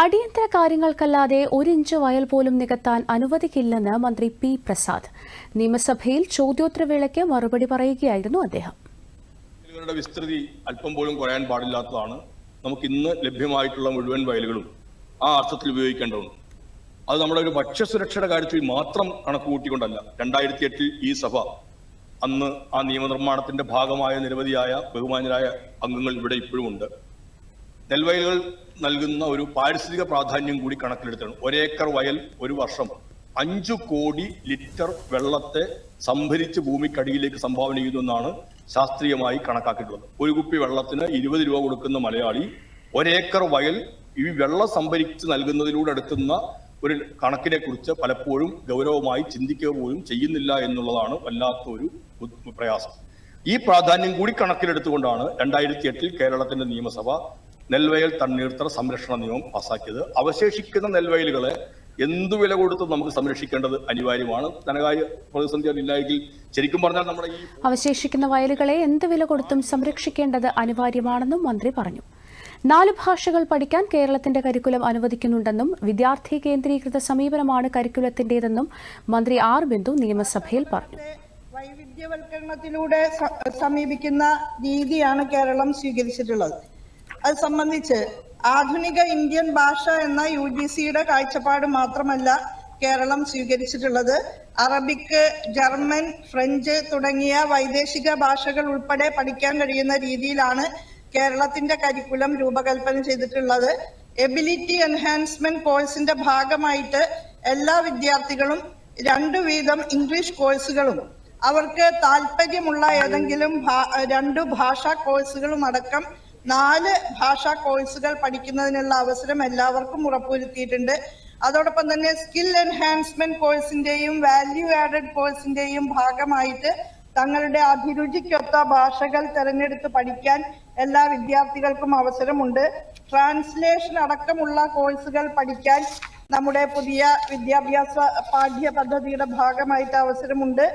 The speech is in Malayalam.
അടിയന്തര കാര്യങ്ങൾക്കല്ലാതെ ഒരിഞ്ച് വയൽ പോലും നികത്താൻ അനുവദിക്കില്ലെന്ന് മന്ത്രി പി പ്രസാദ്. നിയമസഭയിൽ ചോദ്യോത്തരവേളയ്ക്ക് മറുപടി പറയുകയായിരുന്നു അദ്ദേഹം. വിസ്തൃതി അല്പം പോലും കുറയാൻ പാടില്ലാത്തതാണ്. നമുക്ക് ഇന്ന് ലഭ്യമായിട്ടുള്ള മുഴുവൻ വയലുകളും ആ അർത്ഥത്തിൽ ഉപയോഗിക്കേണ്ടതുണ്ട്. അത് നമ്മുടെ ഒരു ഭക്ഷ്യസുരക്ഷയുടെ കാര്യത്തിൽ മാത്രം കണക്കുകൂട്ടിക്കൊണ്ടല്ല. രണ്ടായിരത്തി എട്ടിൽ ഈ സഭ അന്ന് ആ നിയമനിർമ്മാണത്തിന്റെ ഭാഗമായ നിരവധിയായ ബഹുമാനരായ അംഗങ്ങൾ ഇവിടെ ഇപ്പോഴും ഉണ്ട് നെൽവയലുകൾ നൽകുന്ന ഒരു പാരിസ്ഥിതിക പ്രാധാന്യം കൂടി കണക്കിലെടുത്താണ്. ഒരേക്കർ വയൽ ഒരു വർഷം. അഞ്ചു കോടി ലിറ്റർ വെള്ളത്തെ സംഭരിച്ച് ഭൂമിക്കടിയിലേക്ക് സംഭാവന ചെയ്യുന്നു എന്നാണ് ശാസ്ത്രീയമായി കണക്കാക്കിയിട്ടുള്ളത്. ഒരു കുപ്പി വെള്ളത്തിന് ഇരുപത് രൂപ കൊടുക്കുന്ന മലയാളി ഒരേക്കർ വയൽ ഈ വെള്ളം സംഭരിച്ച് നൽകുന്നതിലൂടെ എടുക്കുന്ന ഒരു കണക്കിനെ കുറിച്ച് പലപ്പോഴും ഗൗരവമായി ചിന്തിക്കുക പോലും ചെയ്യുന്നില്ല എന്നുള്ളതാണ് വല്ലാത്ത ഒരു പ്രയാസം. ഈ പ്രാധാന്യം കൂടി കണക്കിലെടുത്തുകൊണ്ടാണ് രണ്ടായിരത്തി എട്ടിൽ കേരളത്തിന്റെ നിയമസഭ നെൽവയൽ തണ്ണീർത്തട സംരക്ഷണ നിയമം പാസാക്കിയത്. അവശേഷിക്കുന്ന നെൽവയലുകളെ എന്തു വില കൊടുത്തും നമുക്ക് സംരക്ഷിക്കേണ്ടത് അനിവാര്യമാണ്. ധനകാര്യ പ്രതിസന്ധി ഇല്ലായെങ്കിൽ ശരിക്കും പറഞ്ഞാൽ നമ്മുടെ ഈ അവശേഷിക്കുന്ന വയലുകളെ എന്ത് വില കൊടുത്തും സംരക്ഷിക്കേണ്ടത് അനിവാര്യമാണെന്നും മന്ത്രി പറഞ്ഞു. നാല് ഭാഷകൾ പഠിക്കാൻ കേരളത്തിന്റെ കരിക്കുലം അനുവദിക്കുന്നുണ്ടെന്നും വിദ്യാർത്ഥി കേന്ദ്രീകൃത സമീപനമാണ് കരിക്കുലത്തിന്റേതെന്നും മന്ത്രി ആർ ബിന്ദു നിയമസഭയിൽ പറഞ്ഞു. വൈവിധ്യവൽക്കരണത്തിലൂടെ സമീപിക്കുന്ന രീതിയാണ് കേരളം സ്വീകരിച്ചിട്ടുള്ളത്. അത് സംബന്ധിച്ച് ആധുനിക ഇന്ത്യൻ ഭാഷ എന്ന യു ജി സിയുടെ കാഴ്ചപ്പാട് മാത്രമല്ല കേരളം സ്വീകരിച്ചിട്ടുള്ളത്. അറബിക്ക് ജർമ്മൻ ഫ്രഞ്ച് തുടങ്ങിയ വൈദേശിക ഭാഷകൾ ഉൾപ്പെടെ പഠിക്കാൻ കഴിയുന്ന രീതിയിലാണ് കേരളത്തിന്റെ കരിക്കുലം രൂപകൽപ്പന ചെയ്തിട്ടുള്ളത്. എബിലിറ്റി എൻഹാൻസ്മെന്റ് കോഴ്സിന്റെ ഭാഗമായിട്ട് എല്ലാ വിദ്യാർത്ഥികളും രണ്ടു വീതം ഇംഗ്ലീഷ് കോഴ്സുകളും അവർക്ക് താല്പര്യമുള്ള ഏതെങ്കിലും രണ്ടു ഭാഷാ കോഴ്സുകളും അടക്കം നാല് ഭാഷാ കോഴ്സുകൾ പഠിക്കുന്നതിനുള്ള അവസരം എല്ലാവർക്കും ഉറപ്പുവരുത്തിയിട്ടുണ്ട്. അതോടൊപ്പം തന്നെ സ്കിൽ എൻഹാൻസ്മെന്റ് കോഴ്സിന്റെയും വാല്യൂ ആഡഡ് കോഴ്സിന്റെയും ഭാഗമായിട്ട് തങ്ങളുടെ അഭിരുചിക്കൊത്ത ഭാഷകൾ തിരഞ്ഞെടുത്ത് പഠിക്കാൻ എല്ലാ വിദ്യാർത്ഥികൾക്കും അവസരമുണ്ട്. ട്രാൻസ്ലേഷൻ അടക്കമുള്ള കോഴ്സുകൾ പഠിക്കാൻ നമ്മുടെ പുതിയ വിദ്യാഭ്യാസ പാഠ്യ പദ്ധതിയുടെ ഭാഗമായിട്ട് അവസരമുണ്ട്.